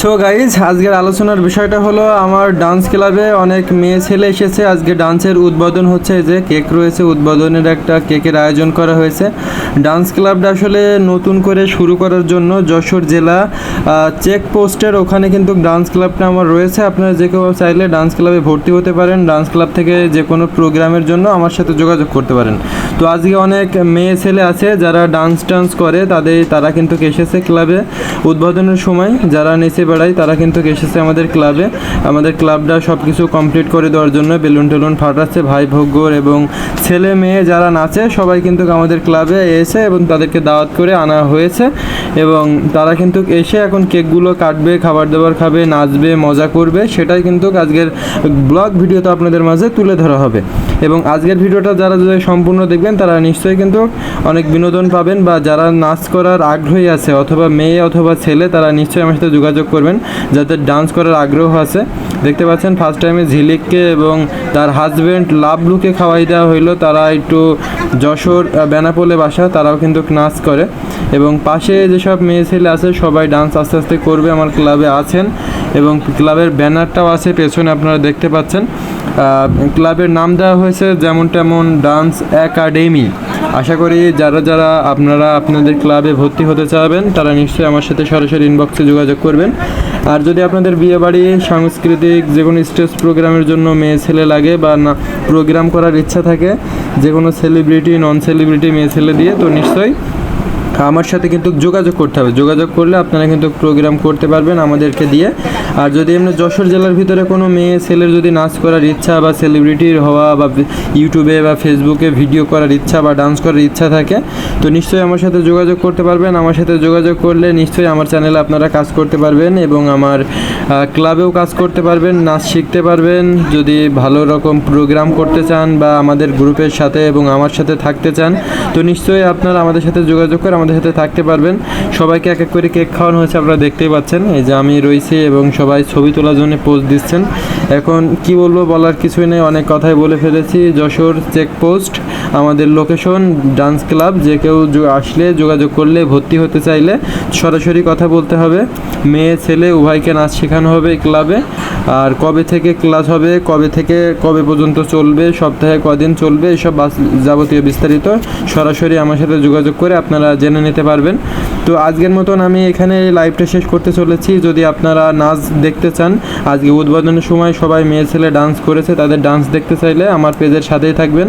So guys আজকের আলোচনার বিষয়টা হলো আমার ডান্স ক্লাবে অনেক মেয়ে ছেলে এসেছে। আজকে ডান্সের উদ্বোধন হচ্ছে যে কেক রয়েছে। উদ্বোধনের একটা কেকের আয়োজন করা হয়েছে। ডান্স ক্লাবটা আসলে নতুন করে শুরু করার জন্য যশোর জেলা চেক পোস্টের ওখানে কিন্তু ডান্স ক্লাবটা আমার রয়েছে। আপনারা যে কেউ চাইলে ডান্স ক্লাবে ভর্তি হতে পারেন। ডান্স ক্লাব থেকে যে কোনো প্রোগ্রামের জন্য আমার সাথে যোগাযোগ করতে পারেন। তো আজকে অনেক মেয়ে ছেলে আছে, যারা ডান্স টান্স করে, তাদের, তারা কিন্তু এসেছে ক্লাবে উদ্বোধনের সময়। যারা নেচে বেড়ায় তারা কিন্তু এসেছে আমাদের ক্লাবে আমাদের ক্লাবটা সব কিছু কমপ্লিট করে দেওয়ার জন্য বেলুন টেলুন ফাটাচ্ছে। ভাই ভোগ্যর এবং ছেলে মেয়ে যারা নাচে, সবাই কিন্তু আমাদের ক্লাবে এসে এবং তাদেরকে দাওয়াত করে আনা হয়েছে। এবং তারা কিন্তু এসে এখন কেকগুলো কাটবে, খাবার দাবার খাবে, নাচবে, মজা করবে, সেটাই কিন্তু আজকের ব্লগ ভিডিওতে আপনাদের মাঝে তুলে ধরা হবে। এবং আজকের ভিডিওটা যারা যারা সম্পূর্ণ দেখবেন, তারা নিশ্চয়ই কিন্তু অনেক বিনোদন পাবেন বা যারা নাচ করার আগ্রহী আছে, অথবা মেয়ে অথবা ছেলে, তারা নিশ্চয়ই আমার সাথে যোগাযোগ করবেন, যাদের ডান্স করার আগ্রহ আছে। দেখতে পাচ্ছেন ফার্স্ট টাইমে ঝিলিককে এবং তার হাজব্যান্ড লাভলুকে খাওয়াই দেওয়া হইল। তারা একটু যশোর বেনাপোলে বাসা, তারাও কিন্তু নাচ করে। এবং পাশে যেসব মেয়ে ছেলে আছে, সবাই ডান্স আস্তে আস্তে করবে, আমার ক্লাবে আছেন। এবং ক্লাবের ব্যানারটাও আছে, পেছনে আপনারা দেখতে পাচ্ছেন। ক্লাবের নাম দেওয়া হয়েছে যেমন তেমন ডান্স একাডেমি আশা করি যারা যারা আপনারা আপনাদের ক্লাবে ভর্তি হতে চাবেন তারা নিশ্চয়ই আমার সাথে সরাসরি ইনবক্সে যোগাযোগ করবেন। আর যদি আপনাদের বিয়ে বাড়ি সাংস্কৃতিক যে কোনো স্টেজ প্রোগ্রামের জন্য মেয়ে, ছেলে লাগে বা না, প্রোগ্রাম করার ইচ্ছা থাকে, যে কোনো সেলিব্রিটি নন সেলিব্রিটি মেয়ে, ছেলে দিয়ে, তো নিশ্চয়ই আমার সাথে কিন্তু যোগাযোগ করতে হবে। যোগাযোগ করলে আপনারা কিন্তু প্রোগ্রাম করতে পারবেন আমাদেরকে দিয়ে। আর যদি এমনি যশোর জেলার ভিতরে কোনো মেয়ে, ছেলের যদি নাচ করার ইচ্ছা বা সেলিব্রিটির হওয়া বা ইউটিউবে বা ফেসবুকে ভিডিও করার ইচ্ছা বা ডান্স করার ইচ্ছা থাকে, তো নিশ্চয়ই আমার সাথে যোগাযোগ করতে পারবেন। আমার সাথে যোগাযোগ করলে নিশ্চয়ই আমার চ্যানেলে আপনারা কাজ করতে পারবেন এবং আমার ক্লাবেও কাজ করতে পারবেন, নাচ শিখতে পারবেন। যদি ভালো রকম প্রোগ্রাম করতে চান বা আমাদের গ্রুপের সাথে এবং আমার সাথে থাকতে চান, তো নিশ্চয়ই আপনারা আমাদের সাথে যোগাযোগ করে আমাদের সাথে থাকতে পারবেন। সবাইকে এক এক করে কেক খাওয়ানো হয়েছে, আপনারা দেখতেই পাচ্ছেন। এই যে আমি রয়েছি এবং সবাই ছবি তোলার জন্য পোস্ট দিচ্ছেন। এখন কি বলব বলার কিছুই নেই, অনেক কথাই বলে ফেলেছি। যশোর চেকপোস্ট আমাদের লোকেশন ডান্স ক্লাব যে কেউ আসলে যোগাযোগ করলে, ভর্তি হতে চাইলে সরাসরি কথা বলতে হবে। মেয়ে, ছেলে, উভয়কে নাচ শেখানো হবে এই ক্লাবে আর কবে থেকে ক্লাস হবে, কবে থেকে, কবে পর্যন্ত চলবে, সপ্তাহে কদিন চলবে, এসব যাবতীয় বিস্তারিত সরাসরি আমার সাথে যোগাযোগ করে আপনারা জেনে নিতে পারবেন। তো আজকের মতন আমি এখানে লাইভটা শেষ করতে চলেছি। যদি আপনারা নাচ দেখতে চান, আজকে উদ্বোধনের সময় সবাই মেয়ে ছেলে ডান্স করেছে, তাদের ডান্স দেখতে চাইলে আমার পেজের সাথেই থাকবেন।